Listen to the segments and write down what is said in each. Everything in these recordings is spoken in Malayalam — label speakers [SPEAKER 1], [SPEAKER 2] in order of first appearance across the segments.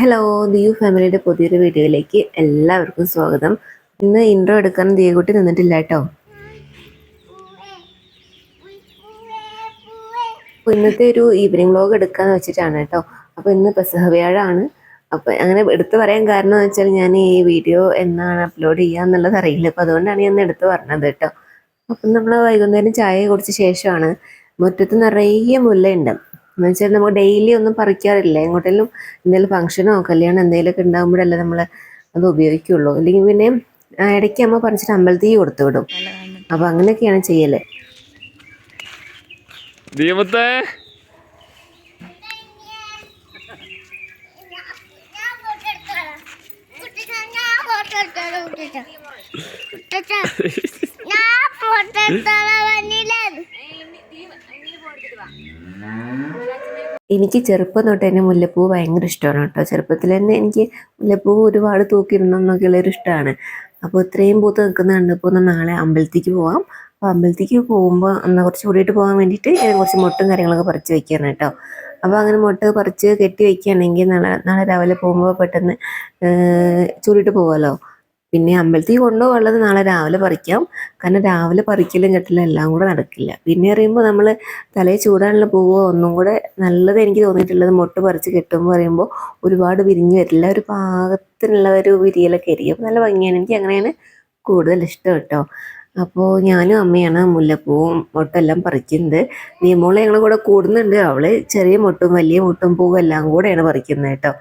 [SPEAKER 1] ഹലോ ദിയു ഫാമിലിയുടെ പുതിയൊരു വീഡിയോയിലേക്ക് എല്ലാവർക്കും സ്വാഗതം ഇന്ന് ഇൻട്രോ എടുക്കാൻ ദിയകുട്ടി നിന്നിട്ടില്ല കേട്ടോ ഇന്നത്തെ ഒരു ഈവനിങ് വ്ലോഗ് എടുക്കാന്ന് വെച്ചിട്ടാണ് കേട്ടോ അപ്പോൾ ഇന്ന് പെസഹവ്യാഴാണ് അപ്പോൾ അങ്ങനെ എടുത്തു പറയാൻ കാരണം എന്ന് വെച്ചാൽ ഞാൻ ഈ വീഡിയോ എന്നാണ് അപ്ലോഡ് ചെയ്യുക എന്നുള്ളത് അറിയില്ല അപ്പോൾ അതുകൊണ്ടാണ് ഞാൻ എടുത്തു പറഞ്ഞത് കേട്ടോ അപ്പം നമ്മൾ വൈകുന്നേരം ചായ കുടിച്ച ശേഷമാണ് മുറ്റത്ത് നിറയെ മുല്ലയുണ്ട് എന്ന് വെച്ചാൽ നമുക്ക് ഡെയിലി ഒന്നും പറിക്കാറില്ല എങ്ങോട്ടെങ്കിലും എന്തെങ്കിലും ഫംഗ്ഷനോ കല്യാണം എന്തെങ്കിലുമൊക്കെ ഉണ്ടാകുമ്പോഴല്ലേ നമ്മൾ അത് ഉപയോഗിക്കുള്ളൂ അല്ലെങ്കിൽ പിന്നെ ഇടയ്ക്ക് അമ്മ പറിച്ചിട്ട് അമ്പലത്തിൽ കൊടുത്തു വിടും അപ്പം അങ്ങനെയൊക്കെയാണ് ചെയ്യല് ദീപത്തെ ഞാൻ ഫോട്ടോ എടുത്തോളാം വന്നില്ല എനിക്ക് ചെറുപ്പം തൊട്ട് തന്നെ മുല്ലപ്പൂ ഭയങ്കര ഇഷ്ടമാണ് കേട്ടോ ചെറുപ്പത്തിൽ തന്നെ എനിക്ക് മുല്ലപ്പൂ ഒരുപാട് തൂക്കിയിടണമെന്നൊക്കെയുള്ളൊരു ഇഷ്ടമാണ് അപ്പോൾ ഇത്രയും പൂത്ത് നിൽക്കുന്ന കണ്ടപ്പോൾ ഒന്ന് നാളെ അമ്പലത്തേക്ക് പോവാം അപ്പോൾ അമ്പലത്തേക്ക് പോകുമ്പോൾ എന്നാൽ കുറച്ച് കൂടിയിട്ട് പോകാൻ വേണ്ടിയിട്ട് ഞാൻ കുറച്ച് മുട്ടും കാര്യങ്ങളൊക്കെ പറിച്ച് വെക്കുകയാണ് കേട്ടോ അപ്പോൾ അങ്ങനെ മുട്ട പറിച്ച് കെട്ടി വയ്ക്കുകയാണെങ്കിൽ നാളെ നാളെ രാവിലെ പോകുമ്പോൾ പെട്ടെന്ന് ചൂടിയിട്ട് പോകുമല്ലോ പിന്നെ അമ്പലത്തിൽ കൊണ്ടുപോകാനുള്ളത് നാളെ രാവിലെ പറിക്കാം കാരണം രാവിലെ പറിക്കലും കെട്ടലും എല്ലാം കൂടെ നടക്കില്ല പിന്നെ അറിയുമ്പോൾ നമ്മൾ തലയിൽ ചൂടാനുള്ള പൂവോ ഒന്നും കൂടെ നല്ലത് എനിക്ക് തോന്നിയിട്ടുള്ളത് മൊട്ട് പറിച്ച് കെട്ടുമ്പോൾ പറയുമ്പോൾ ഒരുപാട് വിരിഞ്ഞു വരില്ല ഒരു പാകത്തിനുള്ള ഒരു വിരിയലൊക്കെ ഇരിക്കും നല്ല ഭംഗിയാണ് എനിക്ക് അങ്ങനെയാണ് കൂടുതൽ ഇഷ്ടം കേട്ടോ അപ്പോൾ ഞാനും അമ്മയാണ് മുല്ലപ്പൂവും മുട്ടെല്ലാം പറിക്കുന്നത് നിയമോളെ ഞങ്ങൾ കൂടെ കൂടുന്നുണ്ട് അവൾ ചെറിയ മുട്ടും വലിയ മുട്ടും പൂവും എല്ലാം കൂടെയാണ് പറിക്കുന്നത് കേട്ടോ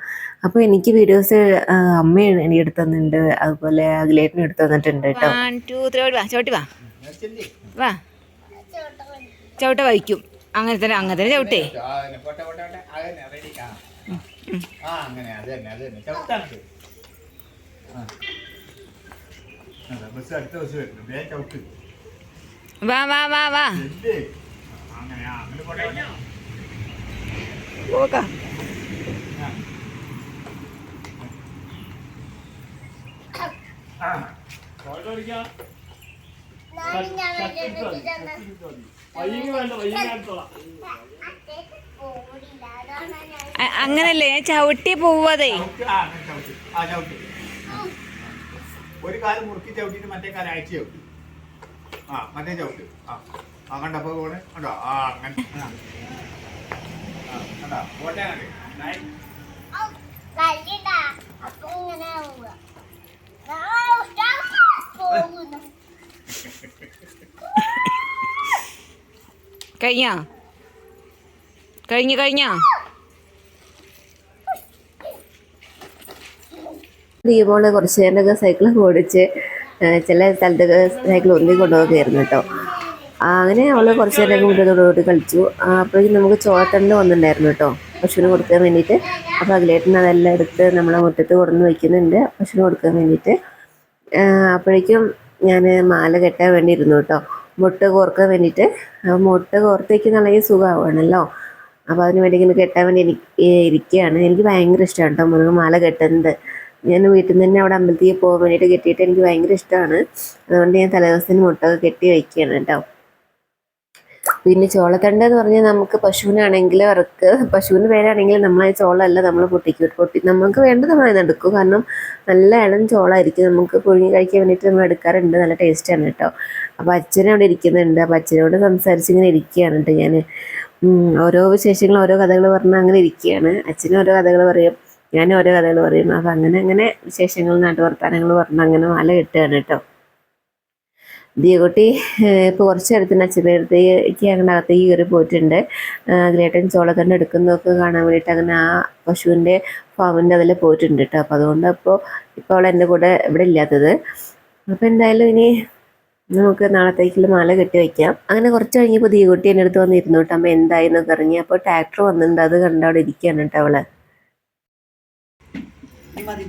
[SPEAKER 1] അപ്പോൾ എനിക്ക് വീഡിയോസ് അമ്മ എനിക്ക് എടുത്തു തന്നിട്ടുണ്ട് അതുപോലെ അഖിലേട്ടനും എടുത്തു തന്നിട്ടുണ്ട്
[SPEAKER 2] കേട്ടോ വാ വാ ചവിട്ട വഹിക്കും അങ്ങനെ തന്നെ അങ്ങനെ തന്നെ ചവിട്ടേ ആ അങ്ങനെ അത് തന്നെ അത് ചവിട്ടാണ് വാ വാ വാ വാ അങ്ങനല്ലേ ഞാൻ ചവിട്ടി പോവതേ ആ ഒരു കാല് മുറുക്കി ചവിട്ടിയിട്ട് മറ്റേ കാല് അയച്ചു ചവിട്ടി ആ മറ്റേ ചവിട്ടി ആ ആ കണ്ടപ്പോ പോണേ കണ്ടോ ആ അങ്ങനെ കണ്ടോ പോട്ടെ കഴിഞ്ഞ കഴിഞ്ഞ കഴിഞ്ഞ
[SPEAKER 1] ദീപോള് കുറച്ച് നേരമൊക്കെ സൈക്കിൾ ഓടിച്ച് ചില സ്ഥലത്തൊക്കെ സൈക്കിൾ ഉരുളി കൊണ്ടുപോകുകയായിരുന്നു കേട്ടോ അങ്ങനെ അവൾ കുറച്ച് നേരമൊക്കെ മുന്നോട്ടോട് കളിച്ചു അപ്പോഴേക്കും നമുക്ക് ചോത്തണ്ട് വന്നിട്ടുണ്ടായിരുന്നു കേട്ടോ പശുവിന് കൊടുക്കാൻ വേണ്ടിയിട്ട് അപ്പോൾ അഖിലേട്ടൻ അതെല്ലാം എടുത്ത് നമ്മളെ മുറ്റത്ത് കൊടുന്ന് വയ്ക്കുന്നുണ്ട് പശുവിന് കൊടുക്കാൻ വേണ്ടിയിട്ട് അപ്പോഴേക്കും ഞാൻ മാല കെട്ടാൻ വേണ്ടി ഇരുന്നു കേട്ടോ മുട്ട കോർക്കാൻ വേണ്ടിയിട്ട് മുട്ട കോർത്ത് വയ്ക്കുന്നുണ്ടെങ്കിൽ സുഖമാവുകയാണല്ലോ അപ്പോൾ അതിന് വേണ്ടി ഇങ്ങനെ കെട്ടാൻ വേണ്ടി എനിക്ക് ഇരിക്കുകയാണ് എനിക്ക് ഭയങ്കര ഇഷ്ടമാണ് കേട്ടോ മുരുകമാല കെട്ടുന്നത് ഞാൻ വീട്ടിൽ നിന്ന് തന്നെ അവിടെ അമ്പലത്തിൽ പോകാൻ വേണ്ടിയിട്ട് കെട്ടിയിട്ട് എനിക്ക് ഭയങ്കര ഇഷ്ടമാണ് അതുകൊണ്ട് ഞാൻ തലേദിവസത്തിന് മുട്ടൊക്കെ കെട്ടി വയ്ക്കുകയാണ് കേട്ടോ പിന്നെ ചോളത്തണ്ട എന്ന് പറഞ്ഞാൽ നമുക്ക് പശുവിനാണെങ്കിലും ഇറക്ക് പശുവിൻ്റെ പേരാണെങ്കിൽ നമ്മളെ ചോളമല്ല നമ്മൾ പൊട്ടിക്കും പൊട്ടി നമുക്ക് വേണ്ടത് നമ്മളത് എടുക്കും കാരണം നല്ല ഇളം ചോളമായിരിക്കും നമുക്ക് പുഴുങ്ങി കഴിക്കാൻ വേണ്ടിയിട്ട് നമ്മൾ എടുക്കാറുണ്ട് നല്ല ടേസ്റ്റാണ് കേട്ടോ അപ്പം അച്ഛൻ അവിടെ ഇരിക്കുന്നുണ്ട് അപ്പം അച്ഛനോട് സംസാരിച്ച് ഇങ്ങനെ ഇരിക്കുകയാണ് കേട്ടോ ഞാൻ ഓരോ വിശേഷങ്ങളും ഓരോ കഥകൾ പറഞ്ഞാൽ അങ്ങനെ ഇരിക്കുകയാണ് അച്ഛനും ഓരോ കഥകൾ പറയും ഞാൻ ഓരോ കഥകൾ പറയുന്നു അപ്പം അങ്ങനെ അങ്ങനെ വിശേഷങ്ങൾ നാട്ടുവർത്താനങ്ങൾ പറഞ്ഞ് അങ്ങനെ മല കിട്ടുകയാണ് കേട്ടോ ദിയകുട്ടി ഇപ്പോൾ കുറച്ച് അടുത്തുനിന്ന് അച്ഛൻ്റെ അടുത്തേക്ക് അങ്ങനെ അകത്തേക്ക് കയറി പോയിട്ടുണ്ട് ഗ്രേട്ടൻ ചോളത്തണ്ട് എടുക്കുന്നതൊക്കെ കാണാൻ വേണ്ടിയിട്ട് അങ്ങനെ ആ പശുവിൻ്റെ ഫാമിൻ്റെ അതിൽ പോയിട്ടുണ്ട് കേട്ടോ അപ്പോൾ അതുകൊണ്ട് അപ്പോൾ ഇപ്പോൾ അവൾ എൻ്റെ കൂടെ ഇവിടെ ഇല്ലാത്തത് അപ്പോൾ എന്തായാലും ഇനി നമുക്ക് നാളത്തേക്കുള്ള മാല കെട്ടി വയ്ക്കാം അങ്ങനെ കുറച്ച് കഴിഞ്ഞപ്പോൾ ദിയകുട്ടി എൻ്റെ അടുത്ത് വന്നിരുന്നു കേട്ടോ അമ്മ എന്തായിരുന്നു കറങ്ങി അപ്പോൾ ട്രാക്ടർ വന്നിട്ടുണ്ട് അത് കണ്ടവിടെ ഇരിക്കുകയാണ് കേട്ടോ അവൾ മതി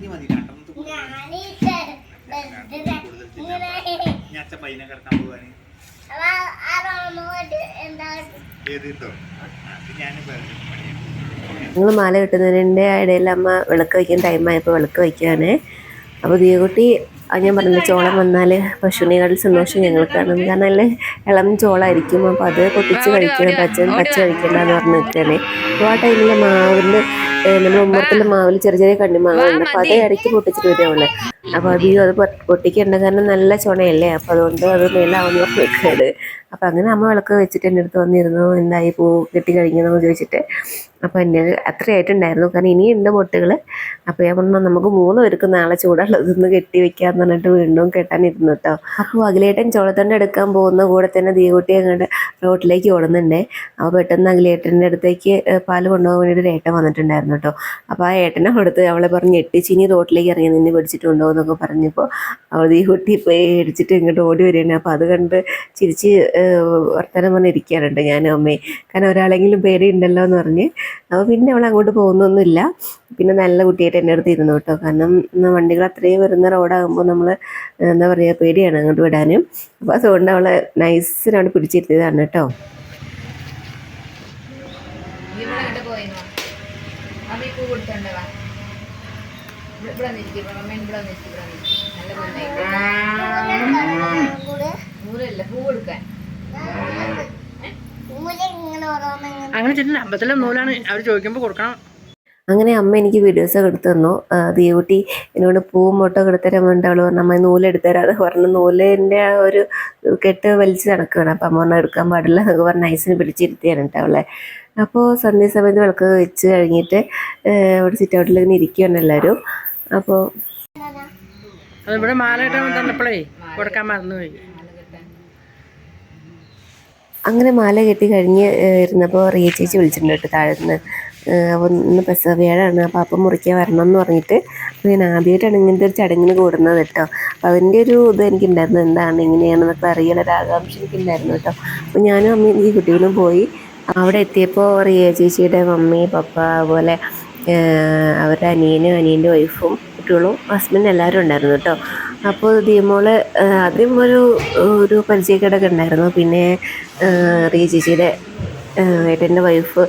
[SPEAKER 1] ഞങ്ങൾ മാല കിട്ടുന്നതിൻ്റെ ഇടയിൽ അമ്മ വിളക്ക് വയ്ക്കാൻ ടൈമായപ്പോൾ വിളക്ക് വയ്ക്കുകയാണ് അപ്പോൾ ദിയകുട്ടി ഞാൻ പറഞ്ഞ ചോളം വന്നാൽ പശുവിനേക്കാളും സന്തോഷം ഞങ്ങൾക്ക് കാണും കാരണം നല്ല ഇളം ചോളമായിരിക്കും അപ്പോൾ അത് പൊട്ടിച്ച് കഴിക്കണം പച്ച പച്ച കഴിക്കണ്ടെന്ന് പറഞ്ഞ് വെക്കുകയാണ് അപ്പോൾ ആ ടൈമിൽ മാവിൽ നമ്മുടെ ഉമ്മറത്തിൻ്റെ മാവിൽ ചെറിയ ചെറിയ കണ്ണിമാവുണ്ട് അപ്പൊ അത് ഇടയ്ക്ക് പൊട്ടിച്ചിട്ട് വരികയാണ് അപ്പോൾ അധികം അത് പൊട്ടിക്കേണ്ട കാരണം നല്ല ചുണയല്ലേ അപ്പോൾ അതുകൊണ്ട് അത് മേലാവുന്ന വെക്കാണ് അപ്പോൾ അങ്ങനെ അമ്മ വിളക്ക് വെച്ചിട്ട് എന്റെ അടുത്ത് വന്നിരുന്നു എന്തായി പൂ കിട്ടി കഴിഞ്ഞെന്ന് ചോദിച്ചിട്ട് അപ്പോൾ എന്നെ അത്രയായിട്ടുണ്ടായിരുന്നു കാരണം ഇനിയുണ്ട് പൊട്ടുകൾ അപ്പോൾ ഞാൻ പറഞ്ഞാൽ നമുക്ക് മൂന്ന് പേർക്ക് നാളെ ചൂടുള്ളതൊന്ന് കെട്ടി വെക്കാന്ന് പറഞ്ഞിട്ട് വീണ്ടും കെട്ടാനിരുന്നു കേട്ടോ അപ്പോൾ അഖിലേട്ടൻ ചോളത്തണ്ട് എടുക്കാൻ പോകുന്ന കൂടെ തന്നെ ദീകുട്ടി അങ്ങോട്ട് റോട്ടിലേക്ക് ഓടുന്നുണ്ട് അപ്പോൾ പെട്ടെന്ന് അഖിലേട്ടൻ്റെ അടുത്തേക്ക് പാല് കൊണ്ടുപോകാൻ വേണ്ടിയിട്ട് ഒരു ഏട്ടൻ വന്നിട്ടുണ്ടായിരുന്നു കേട്ടോ അപ്പോൾ ആ ഏട്ടനെ കൊടുത്ത് അവളെ പറഞ്ഞ് എട്ടിച്ച് ഇനി റോട്ടിലേക്ക് ഇറങ്ങി നിന്നെ പിടിച്ചിട്ടുണ്ടോ എന്നൊക്കെ പറഞ്ഞപ്പോൾ അവൾ ഈ കുട്ടി പോയി അടിച്ചിട്ട് ഇങ്ങോട്ട് ഓടി വരികയാണ് അപ്പോൾ അത് കണ്ട് ചിരിച്ച് വർത്തമാനം പറഞ്ഞിരിക്കാറുണ്ട് ഞാനും അമ്മയും കാരണം ഒരാളെങ്കിലും ഉണ്ടല്ലോ എന്ന് പറഞ്ഞ് അപ്പോൾ പിന്നെ അവൾ അങ്ങോട്ട് പോകുന്നൊന്നുമില്ല പിന്നെ നല്ല കുട്ടിയായിട്ട് എൻ്റെ അടുത്ത് ഇരുന്നു കേട്ടോ കാരണം വണ്ടികൾ അത്രയും വരുന്ന റോഡാകുമ്പോൾ നമ്മൾ എന്താ പറയുക പേടിയാണ് അങ്ങോട്ട് വിടാനും അപ്പോൾ അതുകൊണ്ട് അവളെ നൈസിനവിടെ പിടിച്ചിരുത്തിയതാണ് കേട്ടോ പൂ അങ്ങനെ ചെല്ലില്ല അമ്പത്തിലെ നൂലാണ് അവർ ചോദിക്കുമ്പോൾ കൊടുക്കണം അങ്ങനെ അമ്മ എനിക്ക് വീഡിയോസ് എടുത്തു തന്നു ദേവുട്ടി എന്നോട് പൂവും മുട്ട കൊടുത്തരാൻ തരാൻ വേണ്ടി അവൾ പറഞ്ഞു അമ്മ നൂലെടുത്തരാം അത് പറഞ്ഞു നൂലിൻ്റെ ആ ഒരു കെട്ട് വലിച്ച് നടക്കുകയാണ് അപ്പം അമ്മ പറഞ്ഞാൽ എടുക്കാൻ പാടില്ല എന്നൊക്കെ പറഞ്ഞ ഐസിന് പിടിച്ചിരുത്തിയാണ് കേട്ടോ അവളെ അപ്പോൾ സന്ധ്യസമയത്ത് വിളക്ക് വെച്ച് കഴിഞ്ഞിട്ട് അവിടെ സിറ്റ് ഔട്ടിൽ ഇങ്ങനെ ഇരിക്കുകയാണ് എല്ലാവരും അപ്പോൾ അതിവിടെ മാല തന്നപ്പോഴേ കൊടുക്കാൻ മറന്നുപോയി അങ്ങനെ മാല കെട്ടി കഴിഞ്ഞ് ഇരുന്നപ്പോൾ റിയ ചേച്ചി വിളിച്ചിട്ടുണ്ട് കേട്ടോ താഴെ അപ്പോൾ ഇന്ന് പെസവ്യാഴാണ് അപ്പോൾ അപ്പം മുറിക്കാൻ വരണം എന്ന് പറഞ്ഞിട്ട് അപ്പോൾ ഞാൻ ആദ്യമായിട്ടാണ് ഇങ്ങനത്തെ ഒരു ചടങ്ങിന് കൂടുന്നത് കേട്ടോ അപ്പോൾ അതിൻ്റെ ഒരു ഇത് എനിക്കുണ്ടായിരുന്നു എന്താണ് എങ്ങനെയാണെന്നൊക്കെ അറിയാനൊരു ആകാംക്ഷ എനിക്കുണ്ടായിരുന്നു കേട്ടോ അപ്പോൾ ഞാനും അമ്മയും ഈ കുട്ടികളും പോയി അവിടെ എത്തിയപ്പോൾ റിയ ചേച്ചിയുടെ മമ്മി പപ്പ അതുപോലെ അവരുടെ അനിയനും അനിയൻ്റെ വൈഫും കുട്ടികളും ഹസ്ബൻഡ് എല്ലാവരും ഉണ്ടായിരുന്നു കേട്ടോ അപ്പോൾ ദീമോൾ ആദ്യം ഒരു ഒരു പരിചയക്കേടൊക്കെ ഉണ്ടായിരുന്നു പിന്നെ റിയ ചേച്ചിയുടെ ഏട്ടൻ്റെ വൈഫ്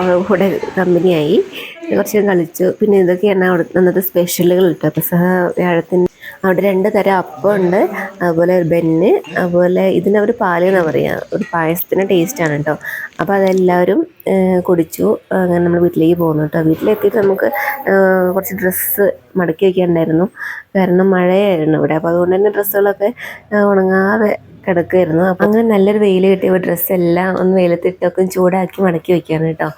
[SPEAKER 1] അവളുടെ കൂടെ കമ്പനിയായി കുറച്ച് കളിച്ചു പിന്നെ ഇതൊക്കെയാണ് അവിടെ അന്നത്തെ സ്പെഷ്യലുകൾ കേട്ടോ സഹ വ്യാഴത്തിൻ്റെ അവിടെ രണ്ട് തരം അപ്പമുണ്ട് അതുപോലെ ബെന്ന് അതുപോലെ ഇതിനവർ പാലെന്നാണ് പറയുക ഒരു പായസത്തിൻ്റെ ടേസ്റ്റാണ് കേട്ടോ അപ്പോൾ അതെല്ലാവരും കുടിച്ചു അങ്ങനെ നമ്മൾ വീട്ടിലേക്ക് പോകുന്നു കേട്ടോ വീട്ടിലെത്തിയിട്ട് നമുക്ക് കുറച്ച് ഡ്രസ്സ് മടക്കി വയ്ക്കാനുണ്ടായിരുന്നു കാരണം മഴയായിരുന്നു ഇവിടെ അപ്പോൾ അതുകൊണ്ട് തന്നെ ഡ്രസ്സുകളൊക്കെ ഉണങ്ങാതെ കിടക്കുമായിരുന്നു അപ്പോൾ അങ്ങനെ നല്ലൊരു വെയിൽ കിട്ടിയപ്പോൾ ഡ്രസ്സെല്ലാം ഒന്ന് വെയിലത്തിട്ടൊക്കെ ചൂടാക്കി മടക്കി വെക്കുകയാണ് കേട്ടോ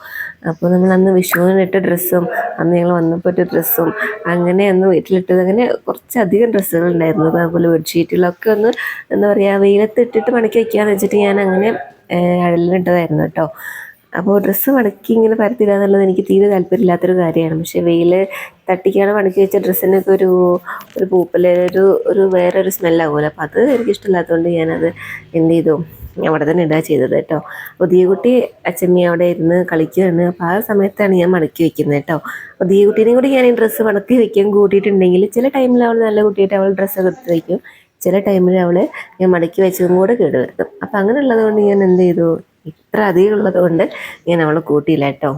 [SPEAKER 1] അപ്പോൾ നമ്മൾ അന്ന് വിഷുവിനിട്ട ഡ്രസ്സും അന്ന് ഞങ്ങൾ വന്നപ്പോൾ ഒരു ഡ്രസ്സും അങ്ങനെ അന്ന് വീട്ടിലിട്ടത് അങ്ങനെ കുറച്ചധികം ഡ്രസ്സുകൾ ഉണ്ടായിരുന്നു അതുപോലെ ബെഡ്ഷീറ്റുകളൊക്കെ ഒന്ന് എന്താ പറയുക വെയിലത്തിട്ടിട്ട് മടക്കി വെക്കുകയെന്ന് വെച്ചിട്ട് ഞാൻ അങ്ങനെ അഴലിനിട്ടതായിരുന്നു കേട്ടോ അപ്പോൾ ഡ്രസ്സ് മടക്കി ഇങ്ങനെ പരത്തിടുക എന്നുള്ളത് എനിക്ക് തീരെ താല്പര്യമില്ലാത്തൊരു കാര്യമാണ് പക്ഷേ വെയിൽ തട്ടിക്കാണ് മടക്കി വെച്ച ഡ്രസ്സിനൊക്കെ ഒരു ഒരു പൂപ്പൽ ഒരു ഒരു വേറൊരു സ്മെല്ലാകുമല്ലോ അപ്പോൾ അത് എനിക്കിഷ്ടമില്ലാത്തതുകൊണ്ട് ഞാനത് എന്ത് ചെയ്തു അവിടെ തന്നെ ഇടുക ചെയ്തത് കേട്ടോ പുതിയ കുട്ടി അച്ചമ്മി അവിടെ ഇരുന്ന് കളിക്കുകയാണ് അപ്പോൾ ആ സമയത്താണ് ഞാൻ മടക്കി വെക്കുന്നത് കേട്ടോ പുതിയ കുട്ടീനെ കൂടി ഞാൻ ഈ ഡ്രസ്സ് മടക്കി വെക്കാൻ കൂട്ടിയിട്ടുണ്ടെങ്കിൽ ചില ടൈമിൽ അവൾ നല്ല കുട്ടിയായിട്ട് അവൾ ഡ്രസ്സ് എടുത്ത് വയ്ക്കും ചില ടൈമിൽ അവൾ ഞാൻ മടക്കി വെച്ചതും കൂടെ കേടുവരുത്തും അപ്പം അങ്ങനെയുള്ളത് കൊണ്ട് ഞാൻ എന്ത് ചെയ്തു ഇത്ര അധികം ഉള്ളത് കൊണ്ട് ഞാൻ അവൾ കൂട്ടിയില്ല കേട്ടോ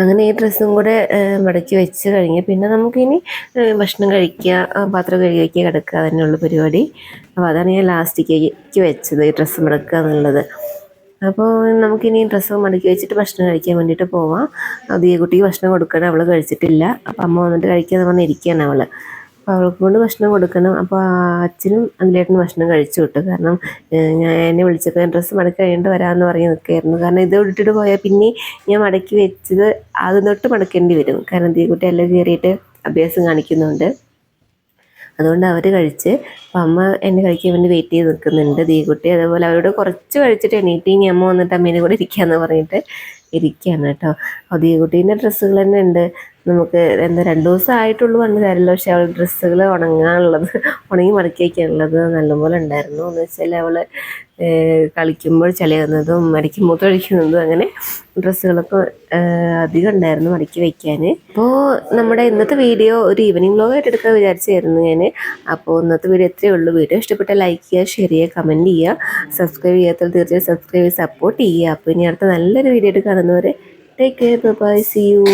[SPEAKER 1] അങ്ങനെ ഈ ഡ്രസ്സും കൂടെ മടക്കി വെച്ച് കഴിഞ്ഞ് പിന്നെ നമുക്കിനി ഭക്ഷണം കഴിക്കുക പാത്രം കഴുകി വയ്ക്കുക കിടക്കുക തന്നെയുള്ള പരിപാടി അപ്പോൾ അതാണ് ഞാൻ ലാസ്റ്റിലേക്ക് വെച്ചത് ഈ ഡ്രസ്സ് മടക്കുക എന്നുള്ളത് അപ്പോൾ നമുക്കിനി ഡ്രസ്സ് മടക്കി വെച്ചിട്ട് ഭക്ഷണം കഴിക്കാൻ വേണ്ടിയിട്ട് പോവാം ദിയ കുട്ടിക്ക് ഭക്ഷണം കൊടുക്കണം അവൾ കഴിച്ചിട്ടില്ല അപ്പം അമ്മ വന്നിട്ട് കഴിക്കാൻ വന്നിരിക്കുകയാണ് അവൾ അപ്പോൾ അവൾക്ക് കൊണ്ട് ഭക്ഷണം കൊടുക്കണം അപ്പോൾ അച്ഛനും അതിലേട്ടനും ഭക്ഷണം കഴിച്ചു വിട്ടു കാരണം ഞാൻ എന്നെ വിളിച്ചപ്പോൾ ഞാൻ ഡ്രസ്സ് മടക്കി കഴിയേണ്ട വരാമെന്ന് പറഞ്ഞ് നിൽക്കുകയായിരുന്നു കാരണം ഇത് ഇട്ടിട്ട് പോയാൽ പിന്നെ ഞാൻ മടക്കി വെച്ചത് ആദ്യം തൊട്ട് മടക്കേണ്ടി വരും കാരണം തീ കുട്ടി എല്ലാം കയറിയിട്ട് അഭ്യാസം കാണിക്കുന്നുണ്ട് അതുകൊണ്ട് അവർ കഴിച്ച് അപ്പം അമ്മ എന്നെ കഴിക്കാൻ വേണ്ടി വെയിറ്റ് ചെയ്ത് നിൽക്കുന്നുണ്ട് ദീകുട്ടി അതേപോലെ അവരോട് കുറച്ച് കഴിച്ചിട്ട് എണീറ്റ് ഇനി അമ്മ വന്നിട്ട് അമ്മേനെ കൂടെ ഇരിക്കാന്ന് പറഞ്ഞിട്ട് ഇരിക്കുകയാണ് കേട്ടോ അപ്പോൾ ദീകുട്ടീൻ്റെ ഡ്രസ്സുകൾ തന്നെ ഉണ്ട് നമുക്ക് എന്താ രണ്ട് ദിവസം ആയിട്ടുള്ളൂ പറഞ്ഞു തരില്ല പക്ഷേ അവൾ ഡ്രസ്സുകൾ ഉണങ്ങാനുള്ളത് ഉണങ്ങി മടക്കി വയ്ക്കാനുള്ളത് നല്ലപോലെ ഉണ്ടായിരുന്നു എന്ന് വെച്ചാൽ അവൾ കളിക്കുമ്പോൾ ചളിയാകുന്നതും മടക്കി മൂത്തൊഴിക്കുന്നതും അങ്ങനെ ഡ്രസ്സുകളൊക്കെ അധികം ഉണ്ടായിരുന്നു മടക്കി വയ്ക്കാൻ അപ്പോൾ നമ്മുടെ ഇന്നത്തെ വീഡിയോ ഒരു ഈവനിങ് വ്ലോഗായിട്ട് എടുക്കാൻ വിചാരിച്ചായിരുന്നു ഞാൻ അപ്പോൾ ഇന്നത്തെ വീഡിയോ എത്ര ഇത്രയേ ഉള്ളൂ വീഡിയോ ഇഷ്ടപ്പെട്ട ലൈക്ക് ചെയ്യുക ഷെയർ ചെയ്യുക കമൻറ്റ് ചെയ്യുക സബ്സ്ക്രൈബ് ചെയ്യാത്ത തീർച്ചയായും സബ്സ്ക്രൈബ് ചെയ്ത് സപ്പോർട്ട് ചെയ്യുക അപ്പോൾ ഇനി അടുത്ത നല്ലൊരു വീഡിയോ ആയിട്ട് കാണുന്നവരെ take care bye see U